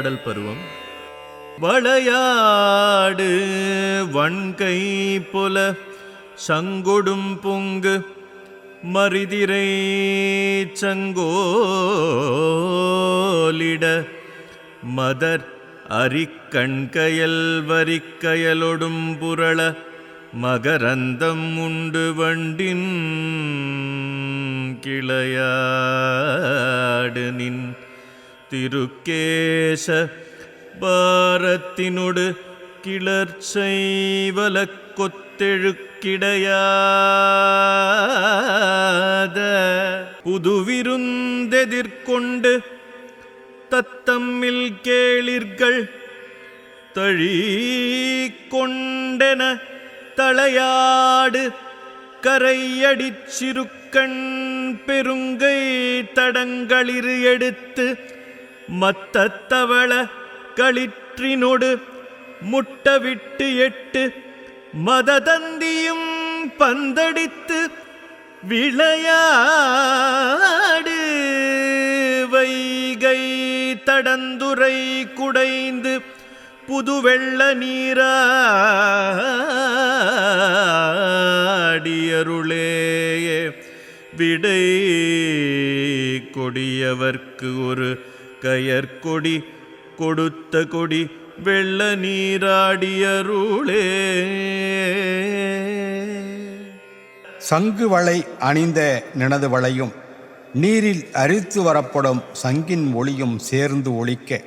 நீராடல் பருவம். வளையாடு வன்கை புல சங்கொடும் பொங்கு மரிதிரை சங்கோலிட மதர் அரிக்கண்கயல் வரிக்கயலொடும் புரள மகரந்தம் உண்டு வண்டின் கிளையாடு நின் திருக்கேச பாரத்தினொடு கிளர்ச்சை கொத்தெழுக்கிடையாத புதுவிருந்தெதிர்கொண்டு தத்தம்மில் கேளிர்கள் தழி கொண்டென தலையாடு கரையடிச் பெருங்கை தடங்களிரு எடுத்து மத்தத்தவள களிற்றினொடு முட்டவிட்டு எட்டு மததந்தியும் பந்தடித்து விளையாடு. வைகை தடந்துரை குடைந்து புதுவெள்ள நீராடியருளேயே. விடை கொடியவர்க்கு ஒரு கயற்கொடி கொடுத்த கொடி வெள்ள நீராடியருளே சங்கு வளை அணிந்த நினது வளையும் நீரில் அரித்து வரப்படும் சங்கின் ஒளியும் சேர்ந்து ஒழிக்க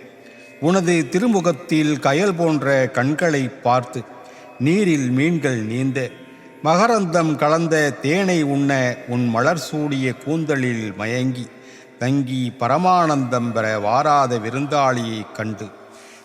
உனது திருமுகத்தில் கயல் போன்ற கண்களை பார்த்து நீரில் மீன்கள் நீந்த மகரந்தம் கலந்த தேனை உண்ண உன் மலர் சூடிய கூந்தலில் மயங்கி. தங்கி பரமானந்தம் பெற வாராத விருந்தாளியைக் கண்டு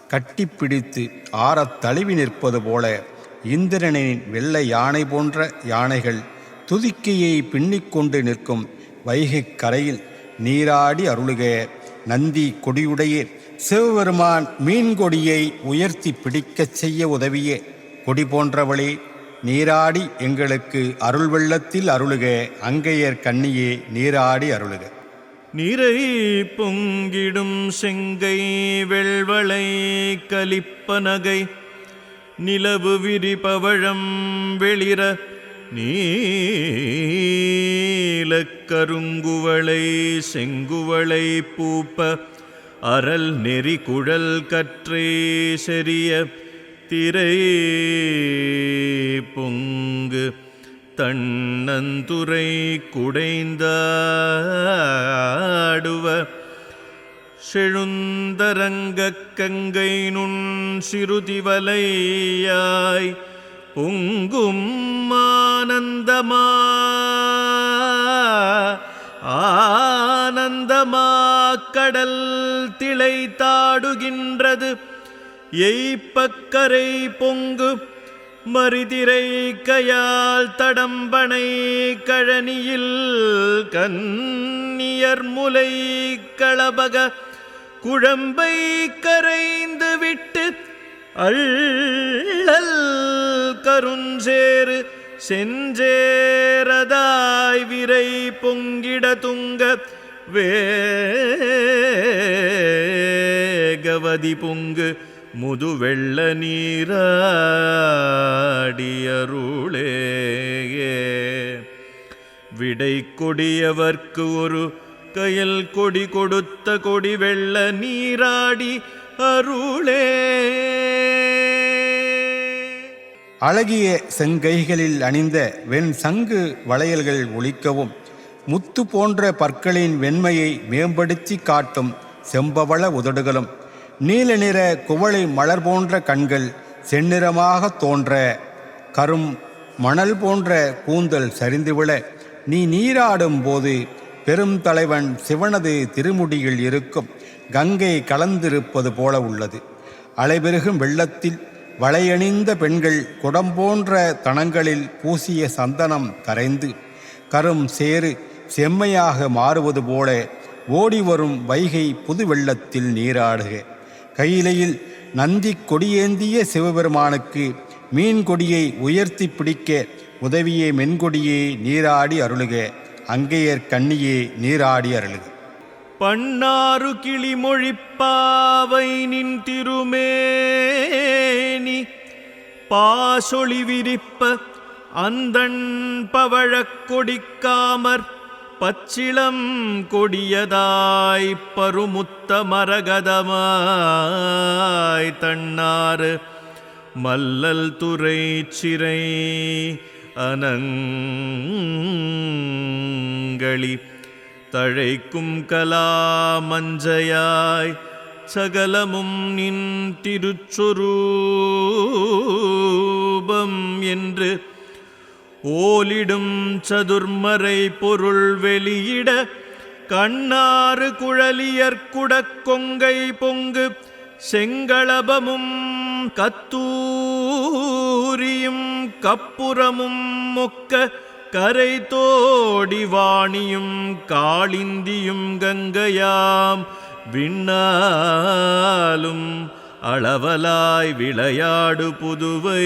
கட்டிப்பிடித்து ஆறத் தழுவி நிற்பது போல இந்திரனின் வெள்ளை யானை போன்ற யானைகள் துதிக்கையை பின்னிக்கொண்டு நிற்கும் வைகைக் கரையில் நீராடி அருளுக. நந்தி கொடியுடைய சிவபெருமான் மீன் கொடியை உயர்த்தி பிடிக்கச் செய்ய உதவிய. கொடி போன்றவளே நீராடி எங்களுக்கு அருள் வெள்ளத்தில் அருளுக. அங்கையர் கண்ணியே நீராடி அருளுக. நிறை பொங்கிடும் செங்கை வெள்வளை கலிப்பனகை நிலவு விரிபவழம் வெளிர நீலக்கருங்குவளை செங்குவளை பூப்ப அரல் நெறி குழல் கற்றே செறிய திரை பொங்கு. தன்னந்துரை குடைந்தாடுவ செழுந்தரங்கக் கங்கை நுண் சிறுதிவலையாய் பொங்கும் ஆனந்தமா ஆனந்தமா கடல் திளை தாடுகின்றது எய்ப்பக்கரை பொங்கு மறிதிரை கையால் தடம்பனை கழனியில் கன்னியர் முலை களபக குழம்பை கரைந்து விட்டு அள்ளல் கருஞ்சேறு செஞ்சேரதாய் விரை பொங்கிட துங்க வேகவதி பொங்கு முது வெள்ள நீராடியருளேயே விடை கொடியவர்க்கு ஒரு கையில் கொடி கொடுத்த கொடி வெள்ள நீராடி அருளே. அழகிய செங்கைகளில் அணிந்த வெண் சங்கு வளையல்கள் ஒழிக்கவும் முத்து போன்ற பற்களின் வெண்மையை மேம்படுத்தி காட்டும் செம்பவள உதடுகளும் நீல நிற குவளை மலர் போன்ற கண்கள் செந்நிறமாக தோன்ற கரும் மணல் போன்ற கூந்தல் சரிந்துவிட நீ நீராடும் போது பெரும் தலைவன் சிவனது திருமுடியில் இருக்கும் கங்கை கலந்திருப்பது போல உள்ளது. அலைபெருகும் வெள்ளத்தில் வளையணிந்த பெண்கள் குடம் போன்ற தனங்களில் பூசிய சந்தனம் கரைந்து கரும் சேறு செம்மையாக மாறுவது போல ஓடி வரும் வைகை புது வெள்ளத்தில் நீராடுக. கையிலையில் நந்தி கொடியேந்திய சிவபெருமானுக்கு மீன் கொடியை உயர்த்தி பிடிக்க உதவிய மென்கொடியே நீராடி அருளுக. அங்கையர் கண்ணியே நீராடி அருளுக. பண்ணாறு கிளிமொழிப்பாவை நின் திருமேனி. பாசொளி விரிப்ப அந்தண் பவழக் கொடிக்காமற் பச்சிளம் கொடியதாய் பருமுத்த மரகதமாய் தன்னாறு மல்லல் துறை சிறை அனங்களி தழைக்கும் கலா மஞ்சையாய் சகலமும் நின் திருச்சொரூபம் என்று ஓலிடும் சதுர்மறை பொருள் வெளியிட கண்ணாறு குழலியற்குடக் கொங்கை பொங்கு செங்களபமும் கத்தூரியும் கப்புறமும் மொக்க கரை தோடி வாணியும் காளிந்தியும் கங்கையாம் விண்ணாலும் அளவலாய் விளையாடு புதுவை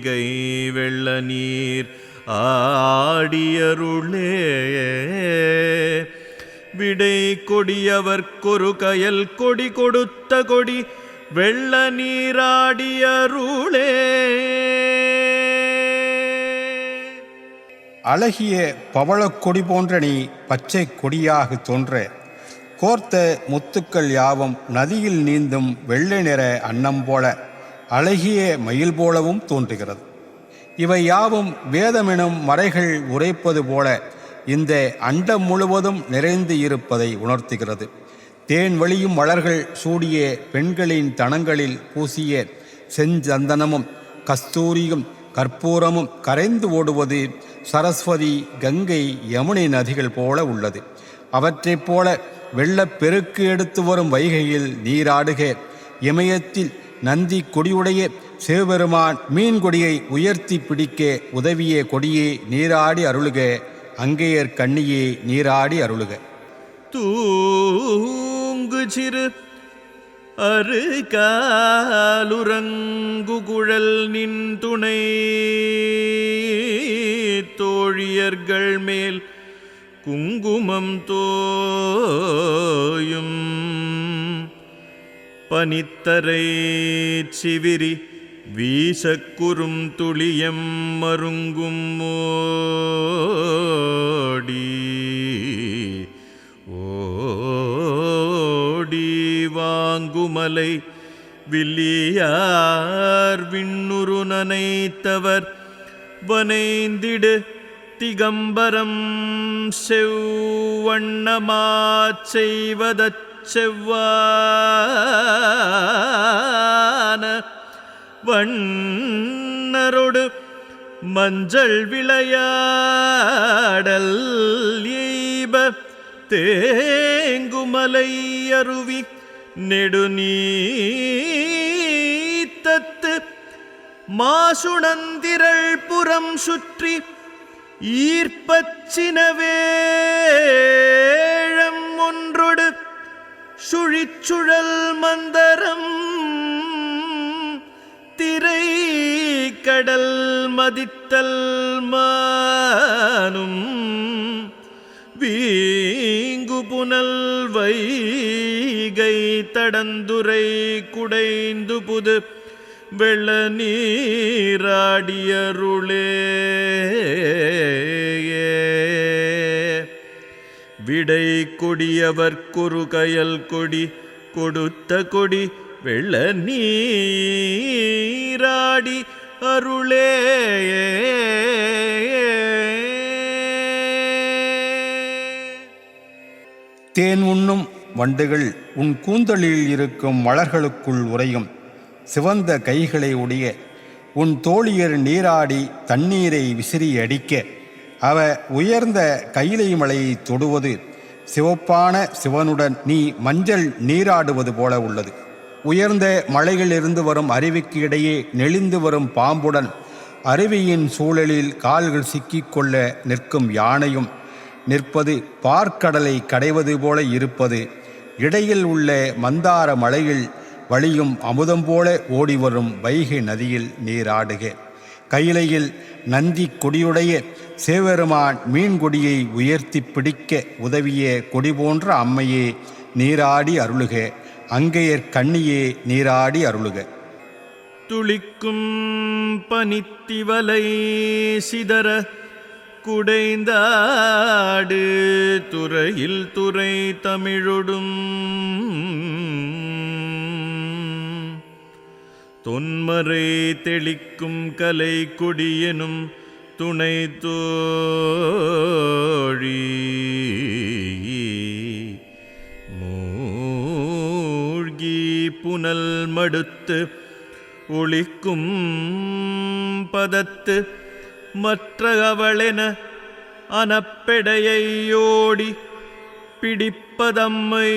கை வெள்ள நீர் ஆடியருளே. விடை கொடியவர்க்கொரு கயல் கொடி கொடுத்த கொடி வெள்ள நீராடியருளே. அழகிய பவளக்கொடி போன்ற நீ பச்சை கொடியாக தோன்ற கோர்த்த முத்துக்கள் யாவும் நதியில் நீந்தும் வெள்ளை நிற அன்னம் போல அழகிய மயில் போலவும் தோன்றுகிறது. இவை யாவும் வேதமெனும் மறைகள் உரைப்பது போல இந்த அண்டம் முழுவதும் நிறைந்து இருப்பதை உணர்த்துகிறது. தேன் வழியும் மலர்கள் சூடிய பெண்களின் தனங்களில் பூசிய செஞ்சந்தனமும் கஸ்தூரியும் கற்பூரமும் கரைந்து ஓடுவது சரஸ்வதி கங்கை யமுனை நதிகள் போல உள்ளது. அவற்றைப் போல வெள்ளப்பெருக்கு எடுத்து வரும் வைகையில் நீராடுக இமயத்தில் நந்தி கொடியுடைய சிவபெருமான் மீன் கொடியை உயர்த்தி பிடிக்க உதவிய கொடியே நீராடி அருளுக. அங்கேயர் கண்ணியே நீராடி அருளுக. தூங்கு சிறு அரு காலுரங்கு குழல் நின் துணை. தோழியர்கள் மேல் குங்குமம் தோயும். பனித்தரை சிவிரி வீசக்குறும் துளியம் மருங்கும் ஓடி ஓடி வாங்குமலை வில்லியார் விண்ணுரு நனைத்தவர் வனைந்திடு திகம்பரம் செவ்வண்ணமாச் செய்வதச் செவ்வான வண்ணரொடு மஞ்சள் விளையாடல் எய்ப தேங்குமலை அருவி நெடுநீத்தத்து மாசுணந்திரள் புறம் சுற்றி ஈர்ப்பச்சினவேழம் ஒன்றொடு சுழிச்சுழல் மந்தரம். திரை கடல் மதித்தல் மானும். வீங்கு புனல் வைகை தடந்துரை குடைந்து புது வெள்ள நீராடியருளே. விடை கொடியவர் குறுகயல் கொடி கொடுத்த கொடி வெள்ள நீராடி அருளே. தேன் உண்ணும் வண்டுகள் உன் கூந்தலில் இருக்கும் மலர்களுக்குள் உறையும். சிவந்த கைகளை உடைய உன் தோழியர் நீராடி தண்ணீரை விசிறி அடிக்க அவ உயர்ந்த கைலை மலையை தொடுவது சிவப்பான சிவனுடன் நீ மஞ்சள் நீராடுவது போல உள்ளது. உயர்ந்த மலைகளிலிருந்து வரும் அருவிக்கு இடையே நெளிந்து வரும் பாம்புடன் அருவியின் சூழலில் கால்கள் சிக்கிக்கொள்ள நிற்கும் யானையும் நிற்பது பார்க்கடலை கடைவது போல இருப்பது. இடையில் உள்ள மந்தார மலையில் வழியும் அமுதம் போல ஓடி வரும் வைகை நதியில் நீராடுக கையிலையில் நந்தி கொடியுடைய சேவெருமான் மீன்கொடியை உயர்த்தி பிடிக்க உதவிய கொடி போன்ற அம்மையே நீராடி அருளுக. அங்கையர் கண்ணியே நீராடி அருளுக. துளிக்கும் பனித்திவலை சிதற குடைந்தாடு. துறையில் துறை தமிழொடும் தொன்மறை தெளிக்கும் கலை கொடியெனும் துணை தோழி. மூழ்கி புனல் மடுத்து ஒளிக்கும் பதத்து மற்ற அவளென அனப்பெடையோடி பிடிப்பதம்மை.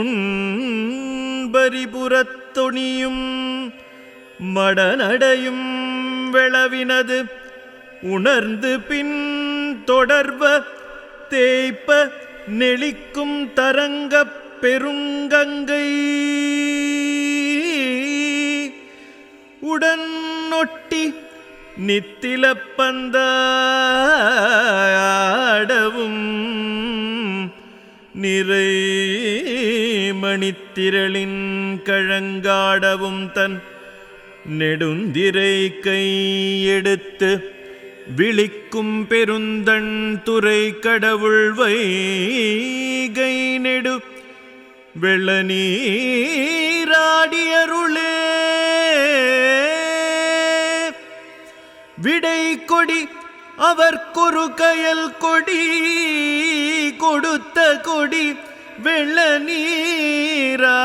உண்பரிபுறத்தொணியும் மடநடையும் வெளவினது உணர்ந்து பின் தொடர்வ தேய்ப்ப நெளிக்கும் தரங்கப் பெருங்கங்கை. உடன் நித்திலப்பந்தாடவும் நிறை மணித்திரளின் கழங்காடவும் தன் நெடுந்திரை கை எடுத்து விழிக்கும் பெருந்தன் துறை கடவுள் வைகை நெடு வெள்ள நீராடியருளே விடை கொடி அவர் குறு கயல் கொடி கொடுத்த கொடி வெள்ள நீராடியருளே.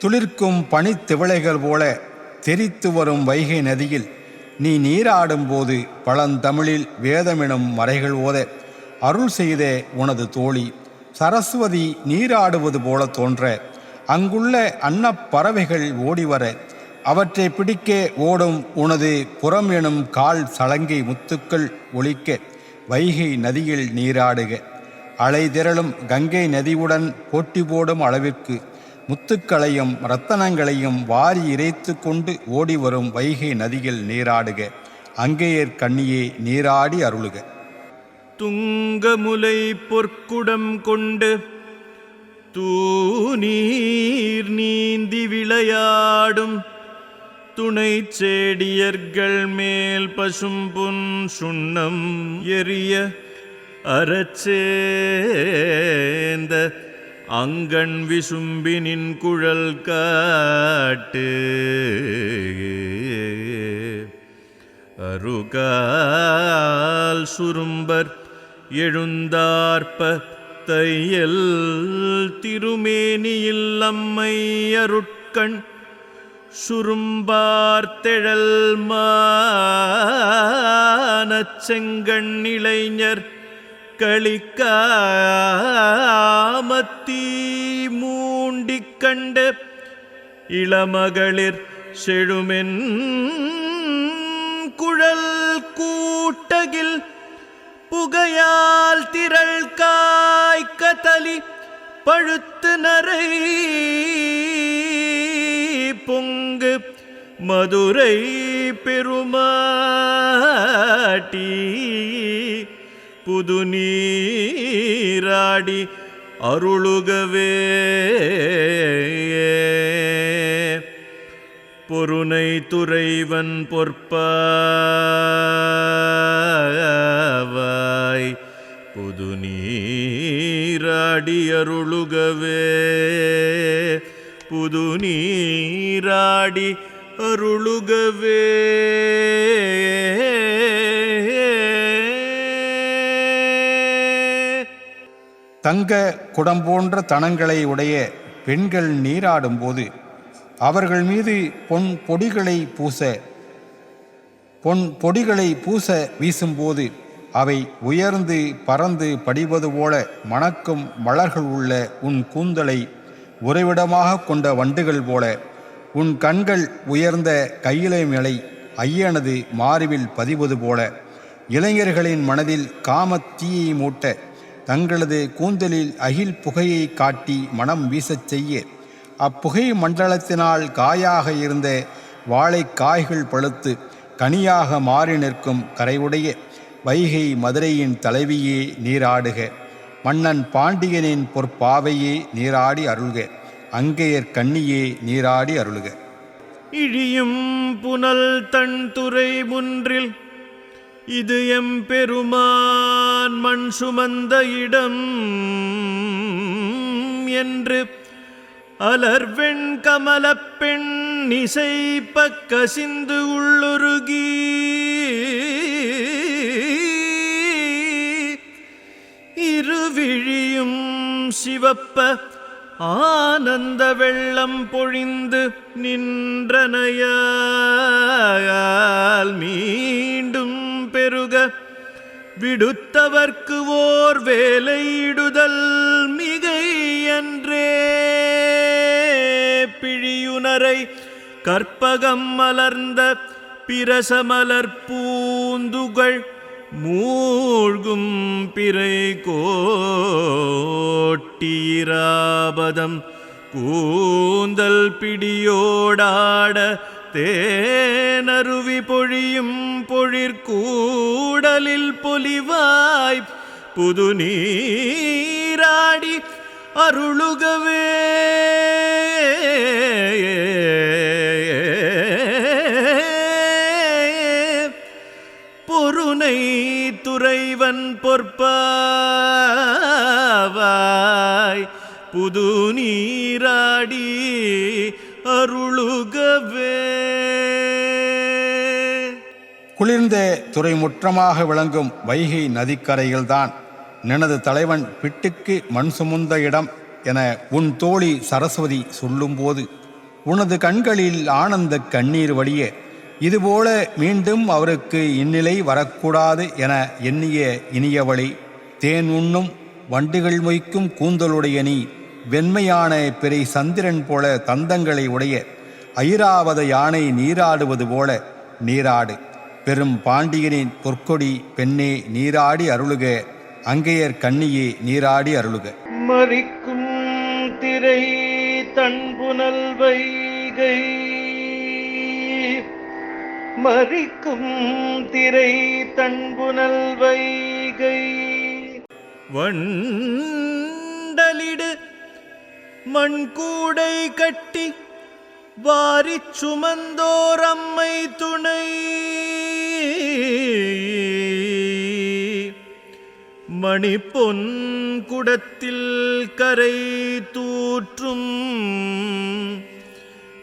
துளிர்க்கும் பனித்திவளைகள் போல தெரித்து வரும் வைகை நதியில் நீ நீராடும்போது பழந்தமிழில் வேதமெனும் மறைகள் ஓத அருள் செய்த உனது தோழி. சரஸ்வதி நீராடுவது போல தோன்ற அங்குள்ள அன்னப்பறவைகள் ஓடிவர அவற்றை பிடிக்க ஓடும் உனது புறம் எனும் கால் சலங்கை முத்துக்கள் ஒழிக்க வைகை நதியில் நீராடுக. அலை திரளும் கங்கை நதியுடன் போட்டி போடும் அளவிற்கு முத்துக்களையும் ரத்தனங்களையும் வாரி இறைத்து கொண்டு ஓடி வரும் வைகை நதியில் நீராடுக. அங்கேயர் கண்ணியே நீராடி அருளுக. துங்கமுலை பொற்குடம் கொண்டு தூநீர் நீந்தி விளையாடும் துணை செடியர்கள் மேல் பசும்புன் சுண்ணம் எரிய அறச்சேந்த அங்கண் விசும்பினின் குழல் காட்டு. அருகால் சுரும்பர் எழுந்தார்ப்ப தையல் திருமேனியில் அம்மை அருட்கண் சுரும்பார்த்தெழல் மானச் இளைஞர் களிக்காமத்தீ மூண்டிக் கண்ட இளமகளிர் செழுமென் குழல் கூட்டகில் புகையால் திரள் காய்க்கதலி பழுத்து நரை பொங்கு மதுரை பெருமாட்டி புது நீராடி அருளுகவே. பொருணை துறைவன் பொற்பாய் புது நீராடி அருளுகவே. புது நீராடி அருளுகவே. தங்க குடம் போன்ற தனங்களை உடைய பெண்கள் நீராடும்போது அவர்கள் மீது பொன் பொடிகளை பூச பொன் பொடிகளை பூச வீசும்போது அவை உயர்ந்து பறந்து படிவது போல மணக்கும் மலர்கள் உள்ள உன் கூந்தலை உறைவிடமாக கொண்ட வண்டுகள் போல உன் கண்கள் உயர்ந்த கையிலை மேலை ஐயனது மார்பில் பதிவது போல இளைஞர்களின் மனதில் காமத் தீயை மூட்ட தங்களது கூந்தலில் அகில் புகையை காட்டி மனம் வீசச் செய்ய அப்புகை மண்டலத்தினால் காயாக இருந்த வாழைக்காய்கள் பழுத்து கனியாக மாறி நிற்கும் கரைவுடைய வைகை மதுரையின் தலைவியே நீராடுக. மன்னன் பாண்டியனின் பொற்பாவையே நீராடி அருள்க. அங்கையர் கண்ணியே நீராடி அருள்க. இழியும் புனல் தன் துறை முன்றில் இது எம் பெருமான் மண் சுமந்த இடம் என்று அலர்வெண் கமலப்பெண் இசைப்ப கசிந்து உள்ளுருகி. திருவிழியும் சிவப்ப ஆனந்த வெள்ளம் பொழிந்து நின்றனையால் மீண்டும் பெருக. விடுத்தவர்க்கு ஓர் வேலையிடுதல் மிகை என்றே பிழியுணரை கற்பகம் மலர்ந்த பிரசமலர் பூந்துகள் மூழ்கும் பிறை கோட்டீராபதம். கூந்தல் பிடியோடாட தேனருவி பொழியும் பொழிற்கூடலில் பொலிவாய். புது நீராடி அருளுகவே. பொற்பாவாய் புது நீராடி அருளுகவே. குளிர்ந்த துறைமுற்றமாக விளங்கும் வைகை நதிக்கரையில்தான் நினது தலைவன் பிட்டுக்கு மண் சுமந்த இடம் என உன் தோழி சரஸ்வதி சொல்லும்போது உனது கண்களில் ஆனந்த கண்ணீர் வடிய இதுபோல மீண்டும் அவருக்கு இந்நிலை வரக்கூடாது என எண்ணிய இனியவளை தேன் உண்ணும் வண்டுகள் மொய்க்கும் கூந்தலுடைய நீ வெண்மையான பிறை சந்திரன் போல தந்தங்களை உடைய ஐராவத யானை நீராடுவது போல நீராடு. பெரும் பாண்டியனின் பொற்கொடி பெண்ணே நீராடி அருளுக அங்கையர் கண்ணியே நீராடி அருளுக. மறிக்கும் திரை தன்புணல் வைகை மறிக்கும் திரை தன்புணல் வைகை வண்டலிடு மண்கூடை கட்டி வாரி சுமந்தோரம்மை துணை. மணிப்பொன் குடத்தில் கரை தூற்றும்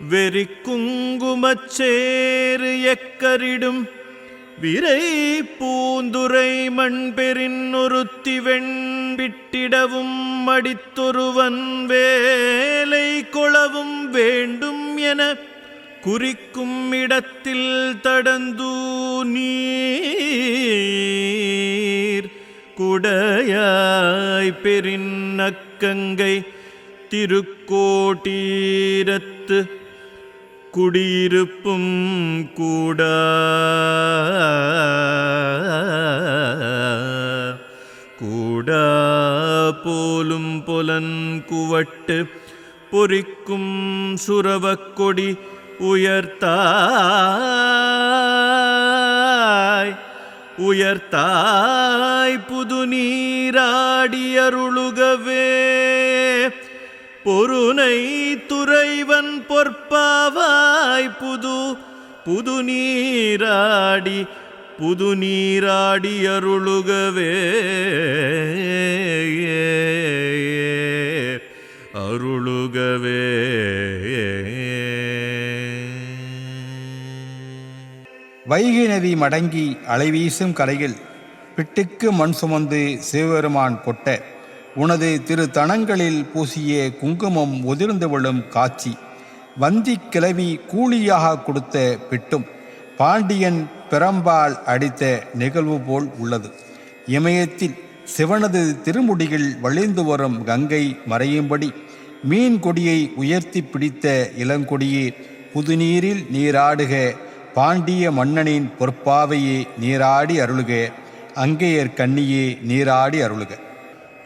வெறி குங்குமச்சேறு எக்கரிடும். விரை பூந்துரை மண்பெறின் ஒருத்தி வெண்பிட்டிடவும் மடித்தொருவன் வேலை கொளவும் வேண்டும் என குறிக்கும் இடத்தில் தடந்தூ நீர். குடையாய் பெரின் அக்கங்கை திருக்கோட்டீரத்து குடியிருப்பும் கூட. கூட போலும் புலன் குவட்டு பொறிக்கும் சுரவக்கொடி உயர்த்தாய். உயர்த்தாய் புது நீராடியருளுகவே பொருனை துறைவன் பொற்பாவாய் புது புது நீராடி புது நீராடி அருளுகவே. அருளுகவே. வைகை நதி மடங்கி அலைவீசும் கரையில் பிட்டுக்கு மண் சுமந்து சிவபெருமான் கொட்ட உனது திரு தனங்களில் பூசிய குங்குமம் உதிர்ந்து விழும் காட்சி. வந்தி கிளவி கூலியாக கொடுத்த பிட்டும் பாண்டியன் பிரம்பால் அடித்த நிகழ்வு போல் உள்ளது. இமயத்தில் சிவனது திருமுடியில் வழிந்து வரும் கங்கை மறையும்படி மீன் கொடியை உயர்த்தி பிடித்த இளங்கொடியே புதுநீரில் நீராடுக பாண்டிய மன்னனின் பொற்பாவையே நீராடி அருளுக அங்கேயர் கண்ணியே நீராடி அருளுக.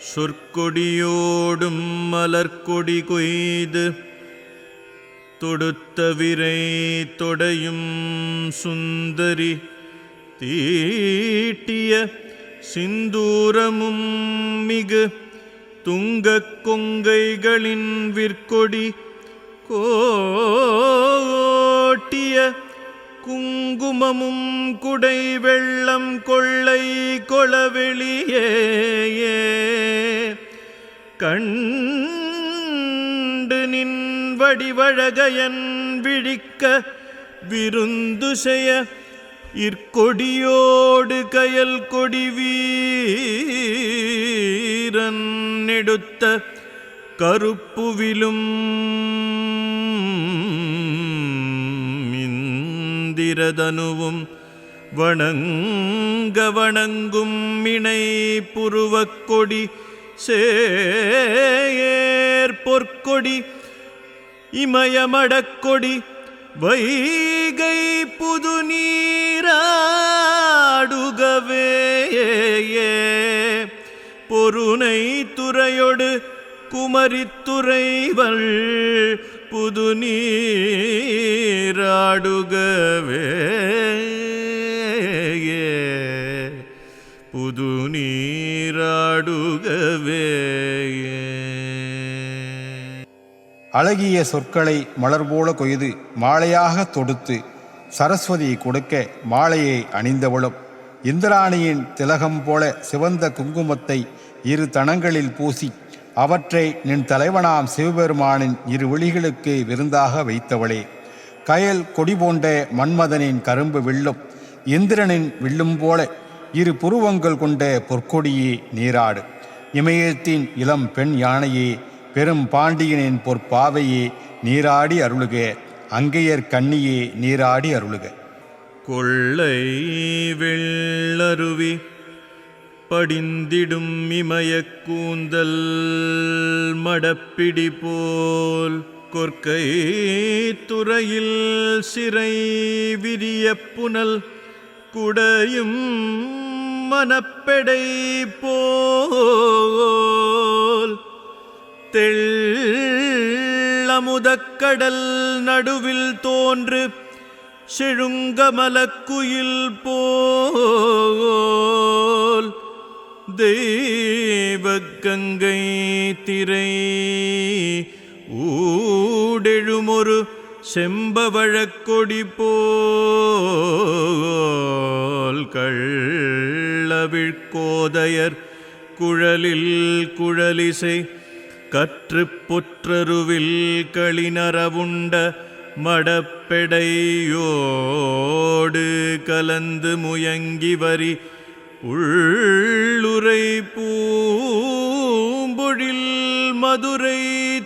சொற்கொடியோடும் மலர்கொடி கொய்து தொடுத்த விரை தொடையும் சுந்தரி தீட்டிய சிந்தூரமும் மிகு துங்கக் கொங்கைகளின் விற்கொடி கோட்டிய குங்குமமும் குடை வெள்ளம் கொள்ளை கொளவெளியே கண்டு நின் வடிவழகையன் விழிக்க விருந்து செய்ய இற்கொடியோடு கயல் கொடி வீரன் எடுத்த கருப்புவிலும் இந்திரதனுவும் வணங்க வணங்கும் மினை புருவக் கொடி சேர் பொற்கொடி இமயமடக்கொடி வைகை புது நீராடுகவே பொருனை துறையொடு குமரித்துறைவள் புது நீராடுகவே. புது நீராடுகவே. அழகிய சொற்களை மலர் போல கொய்து மாலையாக தொடுத்து சரஸ்வதியை கொடுக்க மாலையை அணிந்தவளும். இந்திராணியின் திலகம் போல சிவந்த குங்குமத்தை இரு தனங்களில் பூசி அவற்றை நின் தலைவனாம் சிவபெருமானின் இரு விழிகளுக்கு விருந்தாக வைத்தவளே. கயல் கொடி போன்ற மன்மதனின் கரும்பு வில்லும் இந்திரனின் வில்லும் போல இரு புருவங்கள் கொண்ட பொற்கொடியே நீராடு. இமயத்தின் இளம் பெண் யானையே பெரும் பாண்டியனின் பொற்பாவையே நீராடி அருளுக. அங்கையர் கண்ணியே நீராடி அருளுக. கொள்ளை வெள்ளருவி படிந்திடும் இமயக் கூந்தல் மடப்பிடி போல் கொற்கை துறையில் சிறை விரிய புனல் குடையும் மனப்பெடை போல் தெள்ளமுதக்கடல் நடுவில் தோன்று செழுங்கமலக்குயில் போ தெய்வக்கங்கை திரை. ஊடெழுமொரு செம்பவழக்கொடி போல் கள்ளவிழ்கோதையர் குழலில் குழலிசை கற்று பொற்றருவில் களினரவுண்ட மடப்பெடையோடு கலந்து முயங்கி வரி உள்ளுரை பூம்பொழில் மதுரை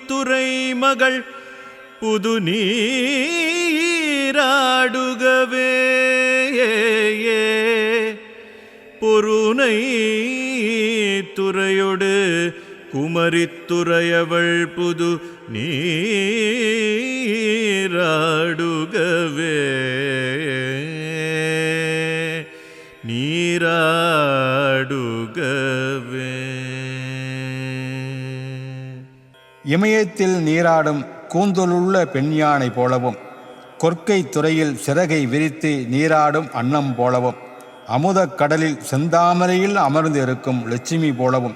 துறை மகள் புது நீராடுகவே பொருனை துறையொடு குமரித்துறையவள் புது நீராடுகவே. இமயத்தில் நீராடும் கூந்தலுள்ள பெண் யானை போலவும் கொற்கை துறையில் சிறகை விரித்து நீராடும் அன்னம் போலவும் அமுதக் கடலில் செந்தாமரையில் அமர்ந்து இருக்கும் லட்சுமி போலவும்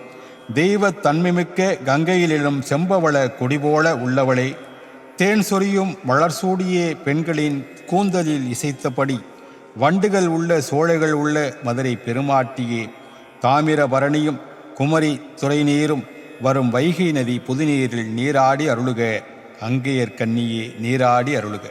தெய்வத் தன்மைமிக்க கங்கையில் செம்பவள கொடி போல உள்ளவளே தேன் சொரியும் வளர்சூடிய பெண்களின் கூந்தலில் இசைத்தபடி வண்டுகள் உள்ள சோலைகள் உள்ள மதுரை பெருமாட்டியே தாமிரபரணியும் குமரி துறை நீரும் வரும் வைகை நதி புதுநீரில் நீராடி அருளுக. அங்கேயர் கண்ணியே நீராடி அருளுக.